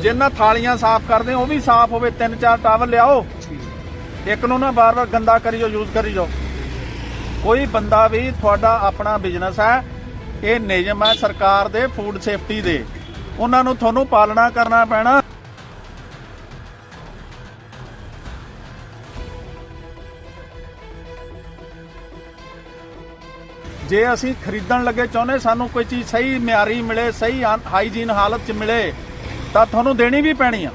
ਜਿੰਨਾ ਥਾਲੀਆਂ ਸਾਫ਼ ਕਰਦੇ, ਉਹ ਵੀ ਸਾਫ਼ ਹੋਵੇ, ਤਿੰਨ ਚਾਰ ਟਾਵਲ ਲਿਆਓ। ਇੱਕ ਨੂੰ ਨਾ ਬਾਰ-ਬਾਰ ਗੰਦਾ ਕਰੀ ਜਾਓ ਯੂਜ਼ ਕਰੀ ਜਾਓ ਕੋਈ ਬੰਦਾ ਵੀ ਤੁਹਾਡਾ ਆਪਣਾ ਬਿਜ਼ਨਸ ਹੈ, ਇਹ ਨਿਯਮ ਹੈ ਸਰਕਾਰ ਦੇ ਫੂਡ ਸੇਫਟੀ ਦੇ। ਉਹਨਾਂ ਨੂੰ ਤੁਹਾਨੂੰ ਪਾਲਣਾ ਕਰਨਾ ਪੈਣਾ। ਜੇ ਅਸੀਂ ਖਰੀਦਣ ਲੱਗੇ ਚਾਹੁੰਦੇ, ਸਾਨੂੰ ਕੋਈ ਚੀਜ਼ ਸਹੀ ਮਿਆਰੀ ਮਿਲੇ, ਸਹੀ ਹਾਈਜੀਨ ਹਾਲਤ 'ਚ ਮਿਲੇ ਤਾਂ ਤੁਹਾਨੂੰ ਦੇਣੀ ਵੀ ਪੈਣੀ ਆ।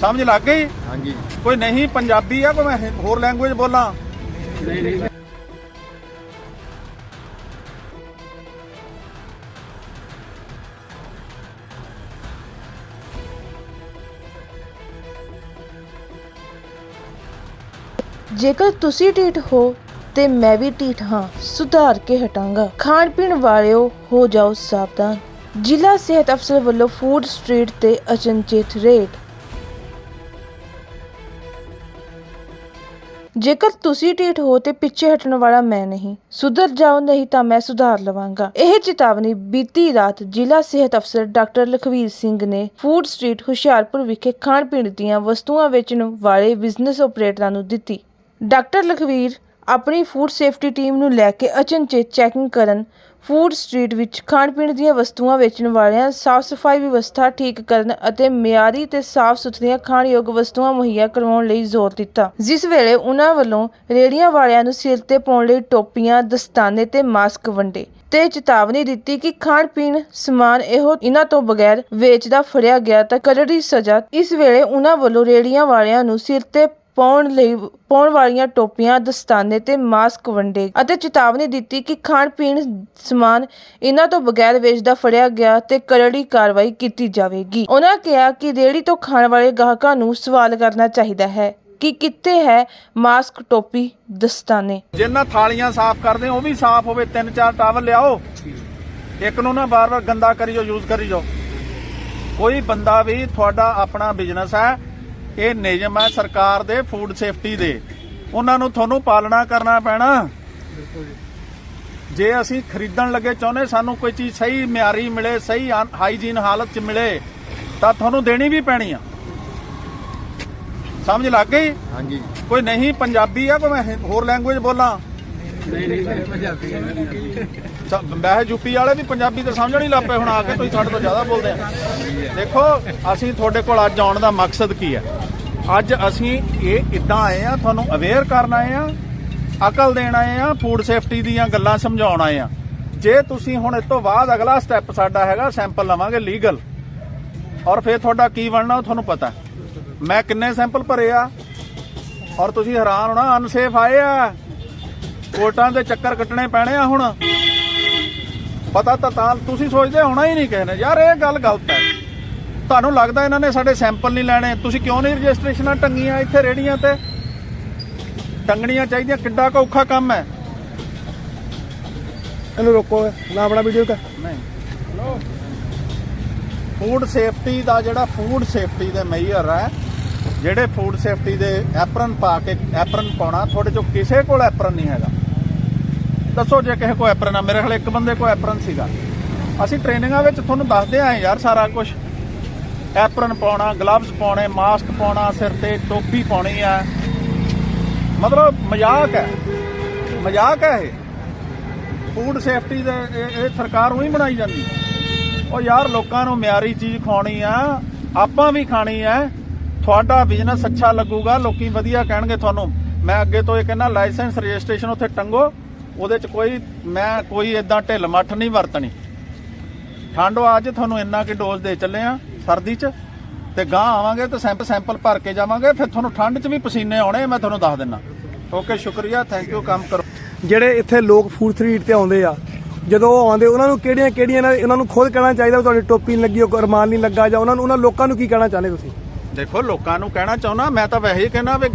ਸਮਝ ਲੱਗ ਗਈ? ਹਾਂਜੀ। ਕੋਈ ਨਹੀਂ ਪੰਜਾਬੀ ਆ ਕੋਈ ਮੈਂ ਹੋਰ ਲੈਂਗੁਏਜ ਬੋਲਾਂ। ਜੇਕਰ ਤੁਸੀਂ ਢੀਠ ਹੋ ਤੇ ਮੈਂ ਵੀ ਢੀਠ ਹਾਂ ਸੁਧਾਰ ਕੇ ਹਟਾਂਗਾ। ਖਾਣ ਪੀਣ ਵਾਲਿਓ ਹੋ ਜਾਓ ਸਾਵਧਾਨ। ਜ਼ਿਲ੍ਹਾ ਸਿਹਤ ਅਫਸਰ ਵੱਲੋਂ ਫੂਡ ਸਟਰੀਟ ਤੇ ਅਚਨਚੇਤ ਰੇਡ। ਜੇਕਰ ਤੁਸੀਂ ਢੀਠ ਹੋ ਤੇ ਪਿੱਛੇ ਹਟਣ ਵਾਲਾ ਮੈਂ ਨਹੀਂ, ਸੁਧਰ ਜਾਓ, ਨਹੀਂ ਤਾਂ ਮੈਂ ਸੁਧਾਰ ਲਵਾਂਗਾ। ਇਹ ਚੇਤਾਵਨੀ ਬੀਤੀ ਰਾਤ ਜ਼ਿਲ੍ਹਾ ਸਿਹਤ ਅਫਸਰ ਡਾਕਟਰ ਲਖਵੀਰ ਸਿੰਘ ਨੇ ਫੂਡ ਸਟਰੀਟ ਹੁਸ਼ਿਆਰਪੁਰ ਵਿਖੇ ਖਾਣ ਪੀਣ ਦੀਆਂ ਵਸਤੂਆਂ ਵੇਚਣ ਵਾਲੇ ਬਿਜ਼ਨਸ ਆਪਰੇਟਰਾਂ ਨੂੰ ਦਿੱਤੀ। ਡਾਕਟਰ ਲਖਵੀਰ ਆਪਣੀ ਫੂਡ ਸੇਫਟੀ ਟੀਮ ਨੂੰ ਲੈ ਕੇ ਅਚਨਚੇਤ ਚੈਕਿੰਗ ਕਰਨ ਫੂਡ ਸਟਰੀਟ ਵਿੱਚ ਖਾਣ ਪੀਣ ਦੀਆਂ ਵਸਤੂਆਂ ਵੇਚਣ ਵਾਲਿਆਂ, ਸਾਫ਼ ਸਫ਼ਾਈ ਵਿਵਸਥਾ ਠੀਕ ਕਰਨ ਅਤੇ ਮਿਆਰੀ ਤੇ ਸਾਫ਼ ਸੁਥਰੀਆਂ ਖਾਣਯੋਗ ਵਸਤੂਆਂ ਮੁਹੱਈਆ ਕਰਵਾਉਣ ਲਈ ਜ਼ੋਰ ਦਿੱਤਾ। ਜਿਸ ਵੇਲੇ ਉਹਨਾਂ ਵੱਲੋਂ ਰੇੜੀਆਂ ਵਾਲਿਆਂ ਨੂੰ ਸਿਰ ਤੇ ਪਾਉਣ ਲਈ ਟੋਪੀਆਂ, ਦਸਤਾਨੇ ਤੇ ਮਾਸਕ ਵੰਡੇ ਤੇ ਚੇਤਾਵਨੀ ਦਿੱਤੀ ਕਿ ਖਾਣ ਪੀਣ ਸਮਾਨ ਇਹੋ ਇਹਨਾਂ ਤੋਂ ਬਗੈਰ ਵੇਚਦਾ ਫੜਿਆ ਗਿਆ ਤਾਂ ਕਰੜੀ ਸਜ਼ਾ। ਇਸ ਵੇਲੇ ਉਹਨਾਂ ਵੱਲੋਂ ਰੇੜੀਆਂ ਵਾਲਿਆਂ ਨੂੰ ਸਿਰ ਤੇ ਪਾਉਣ ਲਈ, ਪਾਉਣ ਵਾਲੀਆਂ ਟੋਪੀਆਂ, ਦਸਤਾਨੇ ਤੇ ਮਾਸਕ ਵੰਡੇ ਅਤੇ ਚੇਤਾਵਨੀ ਦਿੱਤੀ ਕਿ ਖਾਣ ਪੀਣ ਸਮਾਨ ਇਹਨਾਂ ਤੋਂ ਬਗੈਰ ਵੇਚਦਾ ਫੜਿਆ ਗਿਆ ਤੇ ਕਰੜੀ ਕਾਰਵਾਈ ਕੀਤੀ ਜਾਵੇਗੀ। ਉਹਨਾਂ ਕਿਹਾ ਕਿ ਰੇੜੀ ਤੋਂ ਖਾਣ ਵਾਲੇ ਗਾਹਕਾਂ ਨੂੰ ਸਵਾਲ ਕਰਨਾ ਚਾਹੀਦਾ ਹੈ ਕਿ ਕਿੱਥੇ ਹੈ ਮਾਸਕ, ਟੋਪੀ, ਦਸਤਾਨੇ? ਜਿੰਨਾ ਥਾਲੀਆਂ ਸਾਫ਼ ਕਰਦੇ ਉਹ ਵੀ ਸਾਫ਼ ਹੋਵੇ। ਤਿੰਨ ਚਾਰ ਟਾਵਲ ਲਿਆਓ। ਇੱਕ ਨੂੰ ਨਾ ਬਾਰ-ਬਾਰ ਗੰਦਾ ਕਰੀ ਜਾਓ, ਯੂਜ਼ ਕਰੀ ਜਾਓ। ਕੋਈ ਬੰਦਾ ਵੀ ਤੁਹਾਡਾ ਆਪਣਾ ਬਿਜ਼ਨਸ ਹੈ ਇਹ ਨਿਯਮ ਹੈ ਸਰਕਾਰ ਦੇ ਫੂਡ ਸੇਫਟੀ ਦੇ। ਉਹਨਾਂ ਨੂੰ ਤੁਹਾਨੂੰ ਪਾਲਣਾ ਕਰਨਾ ਪੈਣਾ। ਜੇ ਅਸੀਂ ਖਰੀਦਣ ਲੱਗੇ ਚਾਹੁੰਦੇ ਸਾਨੂੰ ਕੋਈ ਚੀਜ਼ ਸਹੀ ਮਿਆਰੀ ਮਿਲੇ ਸਹੀ ਹਾਈਜੀਨ ਹਾਲਤ 'ਚ ਮਿਲੇ ਤਾਂ ਤੁਹਾਨੂੰ ਦੇਣੀ ਵੀ ਪੈਣੀ ਆ। ਸਮਝ ਲੱਗ ਗਈ? ਹਾਂਜੀ। ਕੋਈ ਨਹੀਂ ਪੰਜਾਬੀ ਆ ਕੋਈ ਹੋਰ ਲੈਂਗੁਏਜ ਬੋਲਾਂ। ਸ- ਵੈਸੇ ਯੂਪੀ ਵਾਲੇ ਵੀ ਪੰਜਾਬੀ ਤਾਂ ਸਮਝਣ ਹੀ ਲੱਪੇ ਹੁਣ ਆ ਕੇ ਤੁਸੀਂ ਸਾਡੇ ਤੋਂ ਜ਼ਿਆਦਾ ਬੋਲਦੇ ਆ। ਦੇਖੋ ਅਸੀਂ ਤੁਹਾਡੇ ਕੋਲ ਅੱਜ ਆਉਣ ਦਾ ਮਕਸਦ ਕੀ ਹੈ ਅੱਜ ਅਸੀਂ ਇਹ ਇਦਾਂ ਆਏ ਆ, ਤੁਹਾਨੂੰ ਅਵੇਅਰ ਕਰਨ ਆਏ ਆ, ਅਕਲ ਦੇਣ ਆਏ ਆ ਫੂਡ ਸੇਫਟੀ ਦੀਆਂ ਗੱਲਾਂ ਸਮਝਾਉਣ ਆਏ ਆ। ਜੇ ਤੁਸੀਂ ਹੁਣ ਇਸ ਤੋਂ ਬਾਅਦ ਅਗਲਾ ਸਟੈਪ ਸਾਡਾ ਹੈਗਾ ਸੈਂਪਲ ਲਵਾਂਗੇ ਲੀਗਲ ਔਰ ਫਿਰ ਤੁਹਾਡਾ ਕੀ ਬਣਨਾ ਉਹ ਤੁਹਾਨੂੰ ਪਤਾ। ਮੈਂ ਕਿੰਨੇ ਸੈਂਪਲ ਭਰੇ ਆ? ਔਰ ਤੁਸੀਂ ਹੈਰਾਨ ਹੋਣਾ ਅਨਸੇਫ ਆਏ ਆ? ਕੋਰਟਾਂ ਦੇ ਚੱਕਰ ਕੱਟਣੇ ਪੈਣੇ ਆ ਹੁਣ। ਪਤਾ ਤਾਂ ਤਾਂ, ਤੁਸੀਂ ਸੋਚਦੇ ਹੋਣਾ ਹੀ ਨਹੀਂ ਕਿਸੇ ਨੇ। ਯਾਰ, ਇਹ ਗੱਲ ਗਲਤ ਹੈ। ਤੁਹਾਨੂੰ ਲੱਗਦਾ ਇਹਨਾਂ ਨੇ ਸਾਡੇ ਸੈਂਪਲ ਨਹੀਂ ਲੈਣੇ? ਤੁਸੀਂ ਕਿਉਂ ਨਹੀਂ ਰਜਿਸਟ੍ਰੇਸ਼ਨਾਂ ਟੰਗੀਆਂ ਇੱਥੇ ਰੇੜੀਆਂ ਤੇ? ਟੰਗਣੀਆਂ ਚਾਹੀਦੀਆਂ ਕਿੱਡਾ ਕੁ ਔਖਾ ਕੰਮ ਹੈ? ਇਹਨੂੰ ਰੋਕੋ ਨਾ ਆਪਣਾ ਵੀਡੀਓ ਕਰ। ਨਹੀਂ। ਫੂਡ ਸੇਫਟੀ ਦਾ ਜਿਹੜਾ ਫੂਡ ਸੇਫਟੀ ਦੇ ਮੇਜਰ ਹੈ ਜਿਹੜੇ ਫੂਡ ਸੇਫਟੀ ਦੇ ਐਪਰਨ ਪਾ ਕੇ ਐਪਰਨ ਪਾਉਣਾ ਤੁਹਾਡੇ ਚੋਂ ਕਿਸੇ ਕੋਲ ਐਪਰਨ ਨਹੀਂ ਹੈਗਾ। ਦੱਸੋ ਜੇ ਕਿਸੇ ਕੋਲ ਐਪਰਨ ਆ ਮੇਰੇ ਖਿਆਲ ਇੱਕ ਬੰਦੇ ਕੋਲ ਐਪਰਨ ਸੀਗਾ। ਅਸੀਂ ਟ੍ਰੇਨਿੰਗਾਂ ਵਿੱਚ ਤੁਹਾਨੂੰ ਦੱਸਦੇ ਆਏ ਯਾਰ ਸਾਰਾ ਕੁਝ ਐਪਰਨ ਪਾਉਣਾ ਗਲਵਜ਼ ਪਾਉਣੇ ਮਾਸਕ ਪਾਉਣਾ, ਸਿਰ ਤੇ ਟੋਪੀ ਪਾਉਣੀ ਆ। ਮਤਲਬ ਮਜ਼ਾਕ ਹੈ। ਮਜ਼ਾਕ ਹੈ ਇਹ। ਫੂਡ ਸੇਫਟੀ ਦੇ ਇਹ ਸਰਕਾਰ ਉਹੀ ਬਣਾਈ ਜਾਂਦੀ। ਉਹ ਯਾਰ ਲੋਕਾਂ ਨੂੰ ਮਿਆਰੀ ਚੀਜ਼ ਖਾਣੀ ਆ, ਆਪਾਂ ਵੀ ਖਾਣੀ ਆ। ਤੁਹਾਡਾ ਬਿਜ਼ਨਸ ਅੱਛਾ ਲੱਗੂਗਾ, ਲੋਕੀ ਵਧੀਆ ਕਹਿਣਗੇ ਤੁਹਾਨੂੰ। ਮੈਂ ਅੱਗੇ ਤੋਂ ਇਹ ਕਹਿੰਦਾ ਲਾਇਸੈਂਸ ਰਜਿਸਟ੍ਰੇਸ਼ਨ ਉੱਥੇ ਟੰਗੋ। ਉਹਦੇ ਚ ਕੋਈ ਮੈਂ ਕੋਈ ਇਦਾਂ ਢਿੱਲ ਮੱਠ ਨਹੀਂ ਵਰਤਣੀ। ਠੰਡੋ ਅੱਜ ਤੁਹਾਨੂੰ ਇੰਨਾ ਕਿ ਡੋਜ਼ ਦੇ ਚੱਲੇ ਆ। ਸਰਦੀ ਚ ਤੇ ਗਾਂ ਆਵਾਂਗੇ ਤੇ ਸੈਂਪਲ ਸੈਂਪਲ ਭਰ ਕੇ ਜਾਵਾਂਗੇ ਫਿਰ ਤੁਹਾਨੂੰ ਠੰਡ ਚ ਵੀ ਪਸੀਨੇ ਆਉਣੇ ਮੈਂ ਤੁਹਾਨੂੰ ਦੱਸ ਦਿੰਨਾ ਓਕੇ ਸ਼ੁਕਰੀਆ ਥੈਂਕ ਯੂ ਕੰਮ ਕਰੋ। ਜਿਹੜੇ ਇੱਥੇ ਲੋਕ ਫੂਡ ਸਟਰੀਟ ਤੇ ਆਉਂਦੇ ਆ ਜਦੋਂ ਉਹ ਆਉਂਦੇ ਉਹਨਾਂ ਨੂੰ ਕਿਹੜੀਆਂ ਕਿਹੜੀਆਂ ਇਹਨਾਂ- ਇਹਨਾਂ ਨੂੰ ਖੁਦ ਕਹਿਣਾ ਚਾਹੀਦਾ ਤੁਹਾਡੀ ਟੋਪੀ ਨਹੀਂ ਲੱਗੀ ਉਹ ਰਮਾਨ ਨਹੀਂ ਲੱਗਾ ਜਾਂ ਉਹਨਾਂ ਨੂੰ ਉਹਨਾਂ ਲੋਕਾਂ ਨੂੰ ਕੀ ਕਹਿਣਾ ਚਾਹੁੰਦੇ ਤੁਸੀਂ? ਦੇਖੋ ਲੋਕਾਂ ਨੂੰ ਕਹਿਣਾ ਚਾਹੁੰਦਾ ਮੈਂ ਤਾਂ ਵੈਸੇ ਹੀ ਕਹਿਣਾ ਵੀ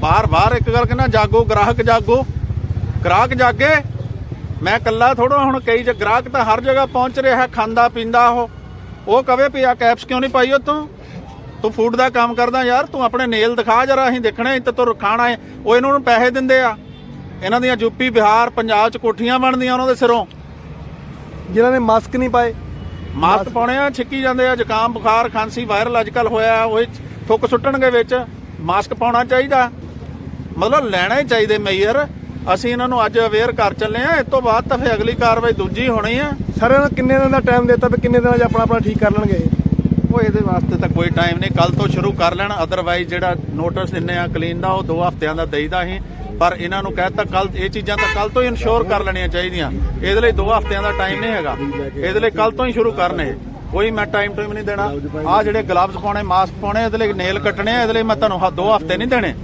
ਬਾਰ-ਬਾਰ ਇੱਕ ਗੱਲ ਕਹਿਣਾ ਜਾਗੋ ਗ੍ਰਾਹਕ ਜਾਗੋ। ਗ੍ਰਾਹਕ ਜਾਗੇ ਮੈਂ ਕੱਲਾ ਥੋੜਾ ਹੁਣ ਕਈ ਜ ਗ੍ਰਾਹਕ ਤਾਂ ਹਰ ਜਗ੍ਹਾ ਪਹੁੰਚ ਰਿਹਾ ਖਾਂਦਾ ਪੀਂਦਾ ਉਹ। ਉਹ ਕਵੇ ਵੀ ਆ ਕੈਪਸ ਕਿਉਂ ਨਹੀਂ ਪਾਈ ਉਹ ਤੂੰ ਤੂੰ ਫੂਡ ਦਾ ਕੰਮ ਕਰਦਾ ਯਾਰ ਤੂੰ ਆਪਣੇ ਨੇਲ ਦਿਖਾ ਜਰਾ ਅਸੀਂ ਦੇਖਣੇ ਤੇ ਤੂੰ ਖਾਣਾ ਹੈ ਉਹ ਇਹਨਾਂ ਨੂੰ ਪੈਸੇ ਦਿੰਦੇ ਆ। ਇਹਨਾਂ ਦੀਆਂ ਯੂਪੀ ਬਿਹਾਰ ਪੰਜਾਬ ਚ ਕੋਠੀਆਂ ਬਣਦੀਆਂ ਉਹਨਾਂ ਦੇ ਸਿਰੋਂ। ਜਿਨ੍ਹਾਂ ਨੇ ਮਾਸਕ ਨਹੀਂ ਪਾਏ। ਮਾਸਕ ਪਾਉਣੇ ਆ ਛਿੱਕੀ ਜਾਂਦੇ ਆ ਜ਼ੁਕਾਮ ਬੁਖਾਰ ਖਾਂਸੀ ਵਾਇਰਲ ਅੱਜਕੱਲ ਹੋਇਆ ਉਹ ਥੁੱਕ ਸੁੱਟਣਗੇ ਵਿੱਚ। ਮਾਸਕ ਪਾਉਣਾ ਚਾਹੀਦਾ। ਮਤਲਬ ਲੈਣਾ ਹੀ ਚਾਹੀਦੇ ਮੇਅਰ। ਅਸੀਂ ਇਹਨਾਂ ਨੂੰ ਅੱਜ ਅਵੇਅਰ ਕਰ ਚੱਲੇ ਆ ਇਸ ਤੋਂ ਬਾਅਦ ਤਾਂ ਫੇ ਅਗਲੀ ਕਾਰਵਾਈ ਦੂਜੀ ਹੋਣੀ ਆ। ਸਰ ਇਹਨਾਂ ਨੂੰ ਕਿੰਨੇ ਦਿਨ ਦਾ ਟਾਈਮ ਦਿੱਤਾ ਵੀ ਕਿੰਨੇ ਦਿਨਾਂ 'ਚ ਆਪਣਾ ਆਪਣਾ ਠੀਕ ਕਰ ਲੈਣਗੇ? ਉਹ ਇਹਦੇ ਵਾਸਤੇ ਤਾਂ ਕੋਈ ਟਾਈਮ ਨਹੀਂ। ਕੱਲ ਤੋਂ ਸ਼ੁਰੂ ਕਰ ਲੈਣ। ਅਦਰਵਾਈਜ਼ ਜਿਹੜਾ ਨੋਟਿਸ ਦਿੰਨੇ ਆ ਕਲੀਨ ਦਾ ਉਹ 2 ਹਫ਼ਤਿਆਂ ਦਾ ਦੇਈਦਾ ਅਸੀਂ। ਪਰ ਇਹਨਾਂ ਨੂੰ ਕਹਿਤਾ ਕੱਲ ਇਹ ਚੀਜ਼ਾਂ ਤਾਂ ਕੱਲ ਤੋਂ ਹੀ ਇਨਸ਼ੋਰ ਕਰ ਲੈਣੀਆਂ ਚਾਹੀਦੀਆਂ। ਇਹਦੇ ਲਈ 2 ਹਫ਼ਤਿਆਂ ਦਾ ਟਾਈਮ ਨਹੀਂ ਹੈਗਾ। ਇਹਦੇ ਲਈ ਕੱਲ ਤੋਂ ਹੀ ਸ਼ੁਰੂ ਕਰਨੇ। ਕੋਈ ਮੈਂ ਟਾਈਮ ਟਾਈਮ ਨਹੀਂ ਦੇਣਾ। ਆ ਜਿਹੜੇ ਗਲਵਜ਼ ਪਾਉਣੇ ਮਾਸਕ ਪਾਉਣੇ ਇਹਦੇ ਲਈ ਨੇਲ ਕੱਟਣੇ ਆ ਇਹਦੇ ਲਈ ਮੈਂ ਤੁਹਾਨੂੰ 2 ਹਫ਼ਤੇ ਨਹੀਂ ਦੇਣੇ।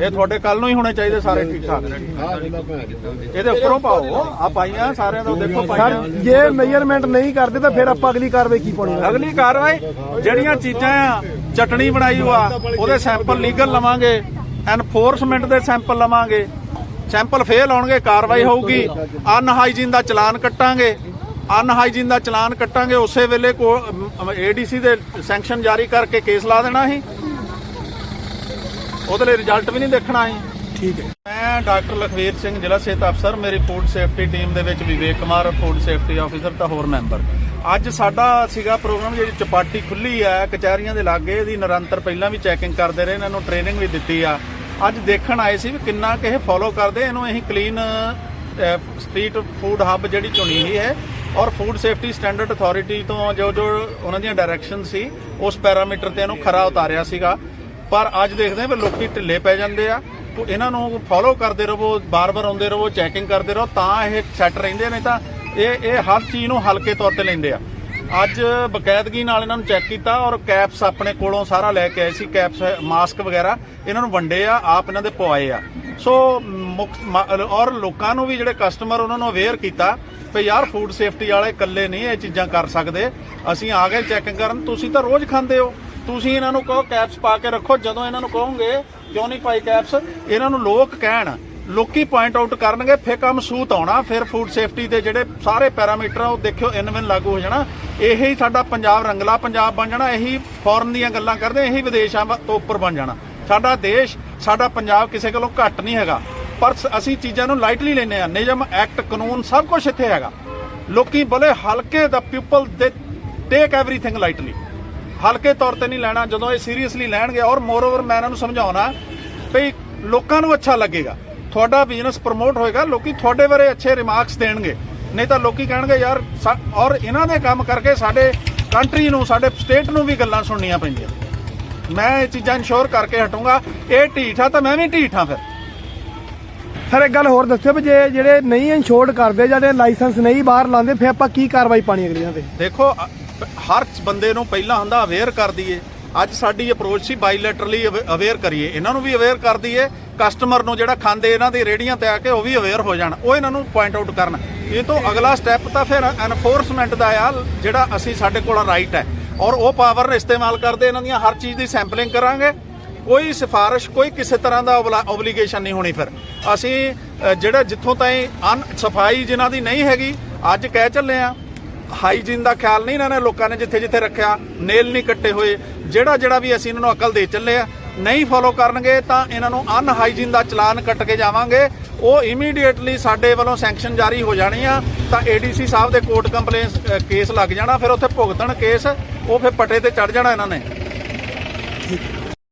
ਇਹ ਤੁਹਾਡੇ ਕੱਲ ਨੂੰ ਹੀ ਹੋਣੇ ਚਾਹੀਦੇ ਸਾਰੇ ਠੀਕ ਠਾਕ ਇਹਦੇ ਉੱਪਰੋਂ ਪਾਓ ਆ ਪਾਈਆਂ ਸਾਰਿਆਂ ਦਾ ਦੇਖੋ ਪਾਈਆਂ। ਜੇ ਮੇਜਰਮੈਂਟ ਨਹੀਂ ਕਰਦੇ ਤਾਂ ਫਿਰ ਆਪਾਂ ਅਗਲੀ ਕਾਰਵਾਈ ਕੀ ਪਾਉਣੀ ਹੈ? ਅਗਲੀ ਕਾਰਵਾਈ ਜਿਹੜੀਆਂ ਚੀਜ਼ਾਂ ਆ ਚਟਣੀ ਬਣਾਈ ਹੋਆ ਉਹਦੇ ਸੈਂਪਲ ਲੀਗਲ ਲਵਾਂਗੇ ਐਨਫੋਰਸਮੈਂਟ ਦੇ ਸੈਂਪਲ ਲਵਾਂਗੇ। ਸੈਂਪਲ ਫੇਲ ਆਉਣਗੇ ਕਾਰਵਾਈ ਹੋਊਗੀ। ਅਨਹਾਈਜੀਨ ਦਾ ਚਲਾਨ ਕੱਟਾਂਗੇ। ਅਨਹਾਈਜੀਨ ਦਾ ਚਲਾਨ ਕੱਟਾਂਗੇ ਉਸੇ ਵੇਲੇ ਕੋ ਏਡੀਸੀ ਦੇ ਸੈਂਕਸ਼ਨ ਜਾਰੀ ਕਰਕੇ ਕੇਸ ਲਾ ਦੇਣਾ ਸੀ ਉਹਦੇ ਲਈ ਰਿਜ਼ਲਟ ਵੀ ਨਹੀਂ ਦੇਖਣਾ ਸੀ ਠੀਕ ਹੈ। ਮੈਂ ਡਾਕਟਰ ਲਖਵੀਰ ਸਿੰਘ ਜ਼ਿਲ੍ਹਾ ਸਿਹਤ ਅਫਸਰ ਮੇਰੀ ਫੂਡ ਸੇਫਟੀ ਟੀਮ ਦੇ ਵਿੱਚ Vivek Kumar food safety officer ਤਾਂ ਹੋਰ ਮੈਂਬਰ। ਅੱਜ ਸਾਡਾ ਸੀਗਾ ਪ੍ਰੋਗਰਾਮ ਜਿਹੜੀ ਚਪਾਟੀ ਖੁੱਲੀ ਹੈ ਕਚਹਿਰੀਆਂ ਦੇ ਲਾਗੇ ਇਹਦੀ ਨਿਰੰਤਰ ਪਹਿਲਾਂ ਵੀ ਚੈਕਿੰਗ ਕਰਦੇ ਰਹੇ ਇਹਨਾਂ ਨੂੰ ਟ੍ਰੇਨਿੰਗ ਵੀ ਦਿੱਤੀ ਆ। ਅੱਜ ਦੇਖਣ ਆਏ ਸੀ ਵੀ ਕਿੰਨਾ ਕਿ ਇਹ ਫੋਲੋ ਕਰਦੇ ਇਹਨੂੰ ਅਸੀਂ ਕਲੀਨ ਸਟਰੀਟ ਫੂਡ ਹੱਬ ਜਿਹੜੀ ਚੁਣੀ ਹੋਈ ਹੈ ਔਰ ਫੂਡ ਸੇਫਟੀ ਸਟੈਂਡਰਡ ਅਥਾਰਟੀ ਤੋਂ ਜੋ ਜੋ ਉਹਨਾਂ ਦੀਆਂ ਡਾਇਰੈਕਸ਼ਨ ਸੀ, ਉਸ ਪੈਰਾਮੀਟਰ ਤੇ ਇਹਨੂੰ ਖਰਾ ਉਤਾਰਿਆ ਸੀਗਾ। ਪਰ ਅੱਜ ਦੇਖਦੇ ਹਾਂ ਵੀ ਲੋਕੀ ਢਿੱਲੇ ਪੈ ਜਾਂਦੇ ਆ। ਤੋ ਇਹਨਾਂ ਨੂੰ ਫੋਲੋ ਕਰਦੇ ਰਹੋ, ਬਾਰ-ਬਾਰ ਆਉਂਦੇ ਰਹੋ ਚੈਕਿੰਗ ਕਰਦੇ ਰਹੋ, ਤਾਂ ਇਹ ਸੈੱਟ ਰਹਿੰਦੇ ਨੇ ਤਾਂ ਇਹ ਇਹ ਹਰ ਚੀਜ਼ ਨੂੰ ਹਲਕੇ ਤੌਰ ਤੇ ਲੈਂਦੇ ਆ। ਅੱਜ ਬਕਾਇਦਗੀ ਨਾਲ ਇਹਨਾਂ ਨੂੰ ਚੈੱਕ ਕੀਤਾ ਔਰ ਕੈਪਸ ਆਪਣੇ ਕੋਲੋਂ ਸਾਰਾ ਲੈ ਕੇ ਆਏ ਸੀ। ਕੈਪਸ ਮਾਸਕ ਵਗੈਰਾ ਇਹਨਾਂ ਨੂੰ ਵੰਡੇ ਆ, ਆਪ ਇਹਨਾਂ ਦੇ ਪਵਾਏ ਆ। ਸੋ ਮੁੱਖ ਔਰ ਲੋਕਾਂ ਨੂੰ ਵੀ ਜਿਹੜੇ ਕਸਟਮਰ ਉਹਨਾਂ ਨੂੰ ਅਵੇਅਰ ਕੀਤਾ ਵੀ ਯਾਰ ਫੂਡ ਸੇਫਟੀ ਵਾਲੇ ਇਕੱਲੇ ਨਹੀਂ ਇਹ ਚੀਜ਼ਾਂ ਕਰ ਸਕਦੇ। ਅਸੀਂ ਆ ਗਏ ਚੈਕਿੰਗ ਕਰਨ, ਤੁਸੀਂ ਤਾਂ ਰੋਜ਼ ਖਾਂਦੇ ਹੋ। ਤੁਸੀਂ ਇਹਨਾਂ ਨੂੰ ਕਹੋ ਕੈਪਸ ਪਾ ਕੇ ਰੱਖੋ, ਜਦੋਂ ਇਹਨਾਂ ਨੂੰ ਕਹੋਗੇ, ਕਿਉਂ ਨਹੀਂ ਪਾਈ ਕੈਪਸ ਇਹਨਾਂ ਨੂੰ ਲੋਕ ਕਹਿਣ, ਲੋਕੀ ਪੁਆਇੰਟ ਆਊਟ ਕਰਨਗੇ, ਫੇਰ ਕੰਮ ਸੂਤ ਆਉਣਾ, ਫਿਰ ਫੂਡ ਸੇਫਟੀ ਦੇ ਜਿਹੜੇ ਸਾਰੇ ਪੈਰਾਮੀਟਰ ਆ, ਉਹ ਦੇਖਿਓ ਇਨਵਿਨ ਲਾਗੂ ਹੋ ਜਾਣਾ। ਇਹੀ ਸਾਡਾ ਪੰਜਾਬ ਰੰਗਲਾ ਪੰਜਾਬ ਬਣ ਜਾਣਾ, ਇਹੀ ਫੋਰਨ ਦੀਆਂ ਗੱਲਾਂ ਕਰਦੇ, ਇਹੀ ਵਿਦੇਸ਼ਾਂ ਵਾ- ਤੋਂ ਉੱਪਰ ਬਣ ਜਾਣਾ। ਸਾਡਾ ਦੇਸ਼ ਸਾਡਾ ਪੰਜਾਬ ਕਿਸੇ ਕੋਲੋਂ ਘੱਟ ਨਹੀਂ ਹੈਗਾ। ਪਰ ਸ- ਅਸੀਂ ਚੀਜ਼ਾਂ ਨੂੰ ਲਾਈਟਲੀ ਲੈਨੇ ਆ ਨਿਯਮ ਐਕਟ ਕਾਨੂੰਨ ਸਭ ਕੁਝ ਇੱਥੇ ਹੈਗਾ। ਲੋਕੀ ਬਲੇ ਹਲਕੇ ਦਾ ਪੀਪਲ ਦੇ ਟੇਕ ਐਵਰੀਥਿੰਗ ਲਾਈਟਲੀ ਹਲਕੇ ਤੌਰ ਤੇ ਨਹੀਂ ਲੈਣਾ, ਜਦੋਂ ਇਹ ਸੀਰੀਅਸਲੀ ਲੈਣਗੇ। ਔਰ ਮੋਰਓਵਰ ਮੈਂ ਇਹਨਾਂ ਨੂੰ ਸਮਝਾਉਣਾ ਵੀ ਲੋਕਾਂ ਨੂੰ ਅੱਛਾ ਲੱਗੇਗਾ। ਤੁਹਾਡਾ ਬਿਜ਼ਨਸ ਪ੍ਰਮੋਟ ਹੋਏਗਾ, ਲੋਕੀ ਤੁਹਾਡੇ ਬਾਰੇ ਅੱਛੇ ਰਿਮਾਰਕਸ ਦੇਣਗੇ। ਨਹੀਂ ਤਾਂ ਲੋਕੀ ਕਹਿਣਗੇ, ਯਾਰ, ਸਾ- ਔਰ ਇਹਨਾਂ ਦੇ ਕੰਮ ਕਰਕੇ ਸਾਡੇ ਕੰਟਰੀ ਨੂੰ, ਸਾਡੇ ਸਟੇਟ ਨੂੰ ਵੀ ਗੱਲਾਂ ਸੁਣਨੀਆਂ ਪੈਂਦੀਆਂ। ਮੈਂ ਇਹ ਚੀਜ਼ਾਂ ਇਨਸ਼ੋਰ ਕਰਕੇ ਹਟੂੰਗਾ। ਇਹ ਢੀਠ ਤਾਂ ਮੈਂ ਵੀ ਢੀਠ ਫਿਰ। ਸਰ ਇੱਕ ਗੱਲ ਹੋਰ ਦੱਸਿਓ ਵੀ ਜੇ ਜਿਹੜੇ ਨਹੀਂ ਇੰਸ਼ੋਰਡ ਕਰਦੇ ਜਾਂ ਜਿਹੜੇ ਲਾਇਸੈਂਸ ਨਹੀਂ ਬਾਹਰ ਲਾਉਂਦੇ ਫਿਰ ਆਪਾਂ ਕੀ ਕਾਰਵਾਈ ਪਾਣੀ ਅਗਲੀਆਂ ਤੇ? ਦੇਖੋ ਹਰ ਬੰਦੇ ਨੂੰ ਪਹਿਲਾਂ ਹੁੰਦਾ ਅਵੇਅਰ ਕਰ ਦਈਏ। ਅੱਜ ਸਾਡੀ ਅਪਰੋਚ ਸੀ ਬਾਇਲੈਟਰਲੀ ਅਵੇਅਰ ਕਰੀਏ। ਇਹਨਾਂ ਨੂੰ ਵੀ ਅਵੇਅਰ ਕਰ ਦਈਏ। ਕਸਟਮਰ ਨੂੰ ਜਿਹੜਾ ਖਾਂਦੇ ਇਹਨਾਂ ਦੀ ਰੇੜੀਆਂ ਤੇ ਆ ਕੇ ਉਹ ਵੀ ਅਵੇਅਰ ਹੋ ਜਾਣ। ਉਹ ਇਹਨਾਂ ਨੂੰ ਪੁਆਇੰਟ ਆਊਟ ਕਰਨ। ਇਹ ਤੋਂ ਅਗਲਾ ਸਟੈਪ ਤਾਂ ਫਿਰ ਐਨਫੋਰਸਮੈਂਟ ਦਾ ਆ ਜਿਹੜਾ ਅਸੀਂ ਸਾਡੇ ਕੋਲ ਰਾਈਟ ਹੈ। ਔਰ ਉਹ ਪਾਵਰ ਇਸਤੇਮਾਲ ਕਰਦੇ, ਇਹਨਾਂ ਦੀਆਂ ਹਰ ਚੀਜ਼ ਦੀ ਸੈਂਪਲਿੰਗ ਕਰਾਂਗੇ। ਕੋਈ ਸਿਫਾਰਿਸ਼, ਕੋਈ ਕਿਸੇ ਤਰ੍ਹਾਂ ਦਾ ਓਬਲੀਗੇਸ਼ਨ ਨਹੀਂ ਹੋਣੀ ਫਿਰ। ਅਸੀਂ ਜਿਹੜਾ ਜਿੱਥੋਂ ਤਾਈਂ ਅਨ, ਸਫ਼ਾਈ ਜਿਨ੍ਹਾਂ ਦੀ ਨਹੀਂ ਹੈਗੀ, ਅੱਜ ਕਹਿ ਚੱਲੇ ਆ ਹਾਈਜੀਨ ਦਾ ਖਿਆਲ ਨਹੀਂ ਇਹਨਾਂ ਨੇ ਲੋਕਾਂ ਨੇ ਜਿੱਥੇ ਜਿੱਥੇ ਰੱਖਿਆ ਨੇਲ ਨਹੀਂ ਕੱਟੇ ਹੋਏ ਜਿਹੜਾ ਜਿਹੜਾ ਵੀ ਅਸੀਂ ਇਹਨਾਂ ਨੂੰ ਅਕਲ ਦੇ ਚੱਲੇ ਆ, ਨਹੀਂ ਫੋਲੋ ਕਰਨਗੇ ਤਾਂ ਇਹਨਾਂ ਨੂੰ ਅਨਹਾਈਜੀਨ ਦਾ ਚਲਾਨ ਕੱਟ ਕੇ ਜਾਵਾਂਗੇ। ਉਹ ਇਮੀਡੀਏਟਲੀ ਸਾਡੇ ਵੱਲੋਂ ਸੈਂਕਸ਼ਨ ਜਾਰੀ ਹੋ ਜਾਣੀ ਆ, ਤਾਂ ਏਡੀਸੀ ਸਾਹਿਬ ਦੇ ਕੋਰਟ ਕੰਪਲੇਂਸ ਕੇਸ ਲੱਗ ਜਾਣਾ, ਫਿਰ ਉੱਥੇ ਭੁਗਤਣ ਕੇਸ ਉਹ ਫਿਰ ਪੱਟੇ ਤੇ ਚੜ ਜਾਣਾ ਇਹਨਾਂ ਨੇ।